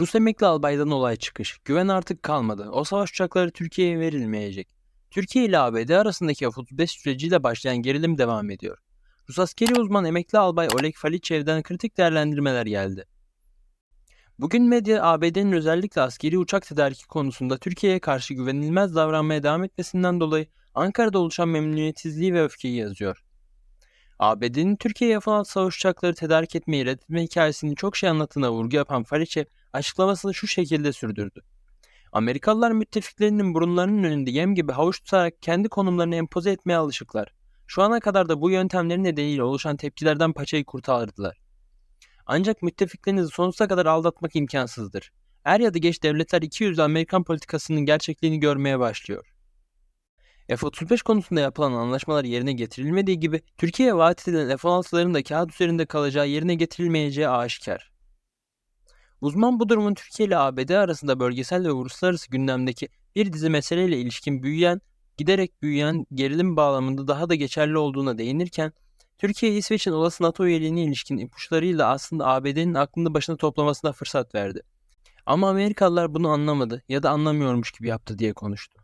Rus emekli albaydan olay çıkış. Güven artık kalmadı. O savaş uçakları Türkiye'ye verilmeyecek. Türkiye ile ABD arasındaki F-35 süreciyle başlayan gerilim devam ediyor. Rus askeri uzman emekli albay Oleg Falichev'den kritik değerlendirmeler geldi. Bugün medya ABD'nin özellikle askeri uçak tedariki konusunda Türkiye'ye karşı güvenilmez davranmaya devam etmesinden dolayı Ankara'da oluşan memnuniyetsizliği ve öfkeyi yazıyor. ABD'nin Türkiye'ye F-16 savaş uçakları tedarik etmeyi reddetme hikayesinin çok şey anlattığına vurgu yapan Fariçev açıklamasını şu şekilde sürdürdü. Amerikalılar müttefiklerinin burunlarının önünde yem gibi havuç tutarak kendi konumlarını empoze etmeye alışıklar. Şu ana kadar da bu yöntemlerin nedeniyle oluşan tepkilerden paçayı kurtardılar. Ancak müttefiklerinizi sonsuza kadar aldatmak imkansızdır. Er ya da geç devletler 200 Amerikan politikasının gerçekliğini görmeye başlıyor. F-35 konusunda yapılan anlaşmalar yerine getirilmediği gibi Türkiye'ye vaat edilen F-16'ların da kağıt üzerinde kalacağı yerine getirilmeyeceği aşikar. Uzman bu durumun Türkiye ile ABD arasında bölgesel ve uluslararası gündemdeki bir dizi meseleyle ilişkin büyüyen, giderek büyüyen gerilim bağlamında daha da geçerli olduğuna değinirken, Türkiye İsveç'in olası NATO üyeliğine ilişkin ipuçlarıyla aslında ABD'nin aklını başına toplamasına fırsat verdi. Ama Amerikalılar bunu anlamadı ya da anlamıyormuş gibi yaptı diye konuştu.